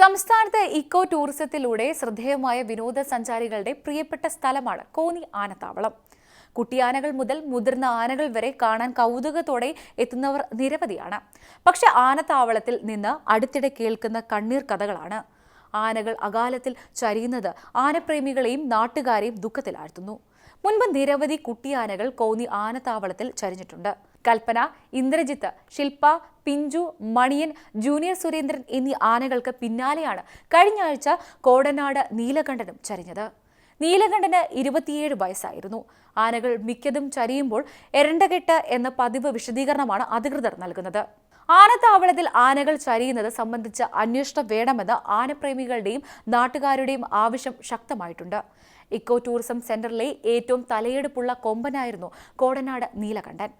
സംസ്ഥാനത്ത് ഇക്കോ ടൂറിസത്തിലൂടെ ശ്രദ്ധേയമായ വിനോദസഞ്ചാരികളുടെ പ്രിയപ്പെട്ട സ്ഥലമാണ് കോന്നി ആനത്താവളം. കുട്ടിയാനകൾ മുതൽ മുതിർന്ന ആനകൾ വരെ കാണാൻ കൗതുകത്തോടെ എത്തുന്നവർ നിരവധിയാണ്. പക്ഷെ ആനത്താവളത്തിൽ നിന്ന് അടുത്തിടെ കേൾക്കുന്ന കണ്ണീർ കഥകളാണ്. ആനകൾ അകാലത്തിൽ ചരിയുന്നത് ആനപ്രേമികളെയും നാട്ടുകാരെയും ദുഃഖത്തിലാഴ്ത്തുന്നു. മുൻപ് നിരവധി കുട്ടിയാനകൾ കോന്നി ആനത്താവളത്തിൽ ചരിഞ്ഞിട്ടുണ്ട്. കൽപ്പന ഇന്ദ്രജിത്ത് ശില്പ പിഞ്ചു മണിയൻ ജൂനിയർ സുരേന്ദ്രൻ എന്നീ ആനകൾക്ക് പിന്നാലെയാണ് കഴിഞ്ഞ ആഴ്ച കോടനാട് നീലകണ്ഠനും ചരിഞ്ഞത്. നീലകണ്ഠന് ഇരുപത്തിയേഴ് വയസ്സായിരുന്നു. ആനകൾ മിക്കതും ചരിയുമ്പോൾ എരണ്ടകെട്ട് എന്ന പതിവ് വിശദീകരണമാണ് അധികൃതർ നൽകുന്നത്. ആനത്താവളത്തിൽ ആനകൾ ചരിയുന്നത് സംബന്ധിച്ച അന്വേഷണം വേണമെന്ന് ആനപ്രേമികളുടെയും നാട്ടുകാരുടെയും ആവശ്യം ശക്തമായിട്ടുണ്ട്. ഇക്കോ ടൂറിസം സെന്ററിലെ ഏറ്റവും തലയെടുപ്പുള്ള കൊമ്പനായിരുന്നു കോടനാട് നീലകണ്ഠൻ.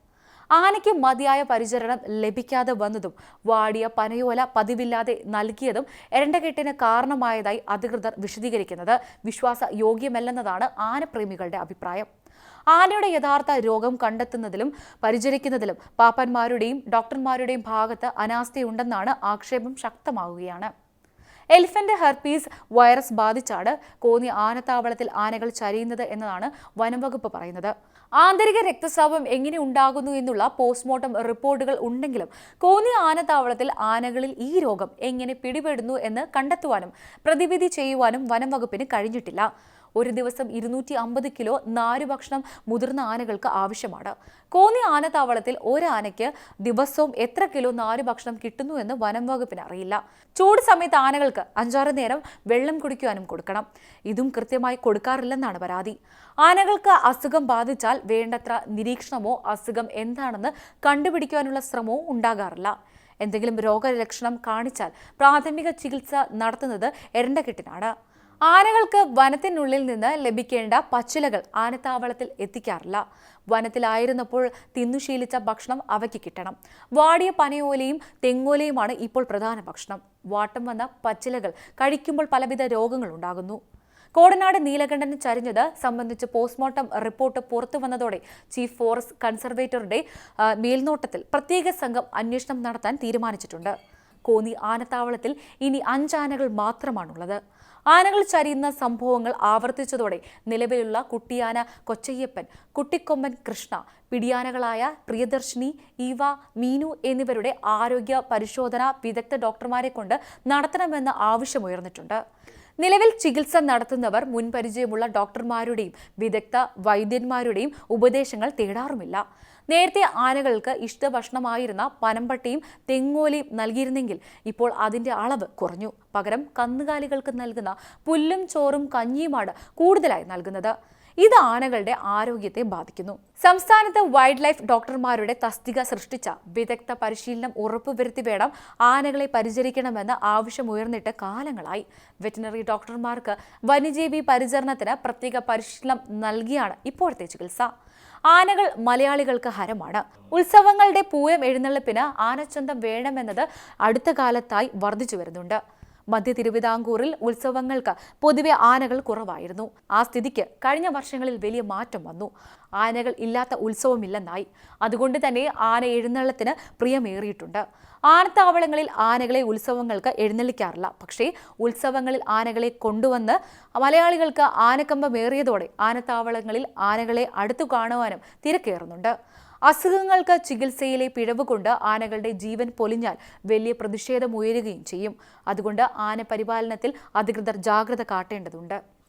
ആനയ്ക്ക് മതിയായ പരിചരണം ലഭിക്കാതെ വന്നതും വാടിയ പനയോല പതിവില്ലാതെ നൽകിയതും എരണ്ടകെട്ടിന് കാരണമായതായി അധികൃതർ വിശദീകരിക്കുന്നത് വിശ്വാസ യോഗ്യമല്ലെന്നതാണ് ആനപ്രേമികളുടെ അഭിപ്രായം. ആനയുടെ യഥാർത്ഥ രോഗം കണ്ടെത്തുന്നതിലും പരിചരിക്കുന്നതിലും പാപ്പന്മാരുടെയും ഡോക്ടർമാരുടെയും ഭാഗത്ത് അനാസ്ഥയുണ്ടെന്നാണ് ആക്ഷേപം ശക്തമാവുകയാണ്. എലിഫന്റ് ഹെർപ്പീസ് വൈറസ് ബാധിച്ചാണ് കോന്നി ആനത്താവളത്തിൽ ആനകൾ ചരിയുന്നത് എന്നതാണ് വനംവകുപ്പ് പറയുന്നത്. ആന്തരിക രക്തസ്രാവം എങ്ങനെ ഉണ്ടാകുന്നു എന്നുള്ള പോസ്റ്റ്മോർട്ടം റിപ്പോർട്ടുകൾ ഉണ്ടെങ്കിലും കോന്നി ആനത്താവളത്തിൽ ആനകളിൽ ഈ രോഗം എങ്ങനെ പിടിപെടുന്നു എന്ന് കണ്ടെത്തുവാനും പ്രതിവിധി ചെയ്യുവാനും വനംവകുപ്പിന് കഴിഞ്ഞിട്ടില്ല. ഒരു ദിവസം ഇരുന്നൂറ്റി അമ്പത് കിലോ നാരുഭക്ഷണം മുതിർന്ന ആനകൾക്ക് ആവശ്യമാണ്. കോന്നി ആനത്താവളത്തിൽ ഒരു ആനയ്ക്ക് ദിവസവും എത്ര കിലോ നാരുഭക്ഷണം കിട്ടുന്നു എന്ന് വനം വകുപ്പിന് അറിയില്ല. ചൂട് സമയത്ത് ആനകൾക്ക് അഞ്ചാറ് നേരം വെള്ളം കുടിക്കുവാനും കൊടുക്കണം. ഇതും കൃത്യമായി കൊടുക്കാറില്ലെന്നാണ് പരാതി. ആനകൾക്ക് അസുഖം ബാധിച്ചാൽ വേണ്ടത്ര നിരീക്ഷണമോ അസുഖം എന്താണെന്ന് കണ്ടുപിടിക്കുവാനുള്ള ശ്രമവും ഉണ്ടാകാറില്ല. എന്തെങ്കിലും രോഗലക്ഷണം കാണിച്ചാൽ പ്രാഥമിക ചികിത്സ നടത്തുന്നത് എരണ്ടക്കെട്ടിനാണ്. ആനകൾക്ക് വനത്തിനുള്ളിൽ നിന്ന് ലഭിക്കേണ്ട പച്ചിലകൾ ആനത്താവളത്തിൽ എത്തിക്കാറില്ല. വനത്തിലായിരുന്നപ്പോൾ തിന്നുശീലിച്ച ഭക്ഷണം അവയ്ക്ക് കിട്ടണം. വാടിയ പനയോലയും തെങ്ങോലയുമാണ് ഇപ്പോൾ പ്രധാന ഭക്ഷണം. വാട്ടം വന്ന പച്ചിലകൾ കഴിക്കുമ്പോൾ പലവിധ രോഗങ്ങൾ ഉണ്ടാകുന്നു. കോടനാട് നീലകണ്ഠന് ചരിഞ്ഞത് സംബന്ധിച്ച് പോസ്റ്റ്മോർട്ടം റിപ്പോർട്ട് പുറത്തു വന്നതോടെ ചീഫ് ഫോറസ്റ്റ് കൺസർവേറ്ററുടെ മേൽനോട്ടത്തിൽ പ്രത്യേക സംഘം അന്വേഷണം നടത്താൻ തീരുമാനിച്ചിട്ടുണ്ട്. കോന്നി ആനത്താവളത്തിൽ ഇനി അഞ്ചാനകൾ മാത്രമാണുള്ളത്. ആനകൾ ചരിയുന്ന സംഭവങ്ങൾ ആവർത്തിച്ചതോടെ നിലവിലുള്ള കുട്ടിയാന കൊച്ചയ്യപ്പൻ കുട്ടിക്കൊമ്പൻ കൃഷ്ണ പിടിയാനകളായ പ്രിയദർശിനി ഈവ മീനു എന്നിവരുടെ ആരോഗ്യ പരിശോധന വിദഗ്ധ ഡോക്ടർമാരെ കൊണ്ട് നടത്തണമെന്ന ആവശ്യമുയർന്നിട്ടുണ്ട് നിലവിൽ ചികിത്സ നടത്തുന്നവർ മുൻപരിചയമുള്ള ഡോക്ടർമാരുടെയും വിദഗ്ധ വൈദ്യന്മാരുടെയും ഉപദേശങ്ങൾ തേടാറുമില്ല. നേരത്തെ ആനകൾക്ക് ഇഷ്ടഭക്ഷണമായിരുന്ന പനമ്പട്ടിയും തെങ്ങോലയും നൽകിയിരുന്നെങ്കിൽ ഇപ്പോൾ അതിന്റെ അളവ് കുറഞ്ഞു. പകരം കന്നുകാലികൾക്ക് നൽകുന്ന പുല്ലും ചോറും കഞ്ഞിയുമാണ് കൂടുതലായി നൽകുന്നത്. ഇത് ആനകളുടെ ആരോഗ്യത്തെ ബാധിക്കുന്നു. സംസ്ഥാനത്ത് വൈൽഡ് ലൈഫ് ഡോക്ടർമാരുടെ തസ്തിക സൃഷ്ടിച്ച വിദഗ്ധ പരിശീലനം ഉറപ്പുവരുത്തി വേണം ആനകളെ പരിചരിക്കണമെന്ന ആവശ്യമുയർന്നിട്ട് കാലങ്ങളായി. വെറ്റിനറി ഡോക്ടർമാർക്ക് വന്യജീവി പരിചരണത്തിന് പ്രത്യേക പരിശീലനം നൽകിയാണ് ഇപ്പോഴത്തെ ചികിത്സ. ആനകൾ മലയാളികൾക്ക് ഹരമാണ്. ഉത്സവങ്ങളുടെ പൂയം എഴുന്നള്ളിപ്പിന് ആനച്ചന്തം വേണമെന്നത് അടുത്ത കാലത്തായി വർദ്ധിച്ചു വരുന്നുണ്ട്. മധ്യ തിരുവിതാംകൂറിൽ ഉത്സവങ്ങൾക്ക് പൊതുവെ ആനകൾ കുറവായിരുന്നു. ആ സ്ഥിതിക്ക് കഴിഞ്ഞ വർഷങ്ങളിൽ വലിയ മാറ്റം വന്നു. ആനകൾ ഇല്ലാത്ത ഉത്സവമില്ലെന്നായി. അതുകൊണ്ട് തന്നെ ആന എഴുന്നള്ളത്തിന് പ്രിയമേറിയിട്ടുണ്ട്. ആനത്താവളങ്ങളിൽ ആനകളെ ഉത്സവങ്ങൾക്ക് എഴുന്നള്ളിക്കാറില്ല. പക്ഷേ ഉത്സവങ്ങളിൽ ആനകളെ കൊണ്ടുവന്ന് മലയാളികൾക്ക് ആനക്കമ്പമേറിയതോടെ ആനത്താവളങ്ങളിൽ ആനകളെ അടുത്തു കാണുവാനും തിരക്കേറുന്നുണ്ട്. അസുഖങ്ങൾക്ക് ചികിത്സയിലെ പിഴവ് കൊണ്ട് ആനകളുടെ ജീവൻ പൊലിഞ്ഞാൽ വലിയ പ്രതിഷേധം ഉയരുകയും ചെയ്യും. അതുകൊണ്ട് ആന പരിപാലനത്തിൽ അധികൃതർ ജാഗ്രത കാട്ടേണ്ടതുണ്ട്.